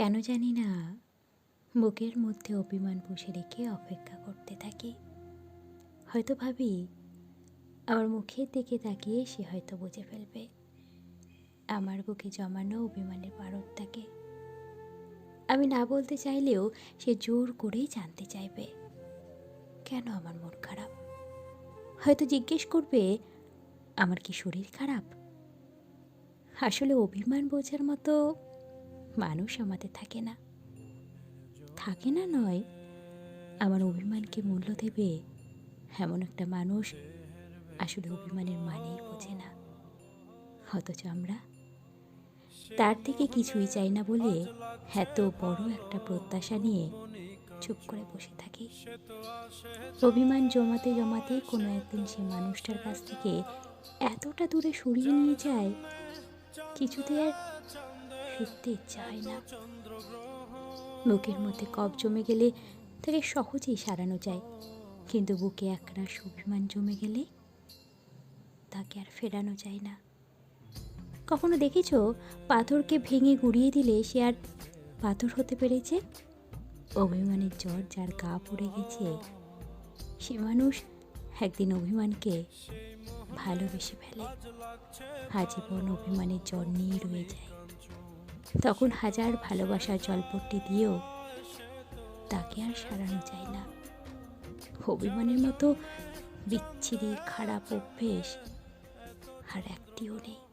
কেন জানি না, বুকের মধ্যে অভিমান পুষে রেখে অপেক্ষা করতে থাকি। হয়তো ভাবি, আমার মুখের দিকে তাকিয়ে সে হয়তো বুঝে ফেলবে। আমার বুকে জমানো অভিমানের পারদটাকে আমি না বলতে চাইলেও সে জোর করেই জানতে চাইবে, কেন আমার মন খারাপ? হয়তো জিজ্ঞেস করবে, আমার কি শরীর খারাপ? আসলে অভিমান বোঝার মতো মানুষ আমাদের থাকে না। থাকে না নয়, আমার অভিমানকে মূল্য দেবে এমন একটা মানুষ আসলে অভিমানের মানেই বোঝে না। অথচ আমরা তার থেকে কিছুই চাই না বলে এত বড় একটা প্রত্যাশা নিয়ে চুপ করে বসে থাকি। অভিমান জমাতে জমাতে কোনো একদিন সে মানুষটার কাছ থেকে এতটা দূরে সরিয়ে নিয়ে যায়, কিছুতে আর ফিরতে হয় না। বুকের মধ্যে কপ জমে গেলে তাকে সহজেই সারানো যায়। কিন্তু বুকে একরাশ অভিমান জমে গেলে তাকে আর ফেরানো যায় না। কখনো দেখেছ? পাথরকে ভেঙে গুড়িয়ে দিলে সে আর পাথর হতে পেরেছে? অভিমানের জ্বর যার গা পড়ে গেছে, সে মানুষ একদিন অভিমানকে ভালোবেসে ফেলে। আজীবন অভিমানের জ্বর নিয়ে রয়ে যায়। তখন হাজার ভালোবাসার জলপট্টি দিয়েও তাকে আর সারানো যায় না। অভিমানের মতো বিচ্ছিরি, খারাপ অভ্যেস আর একটিও নেই।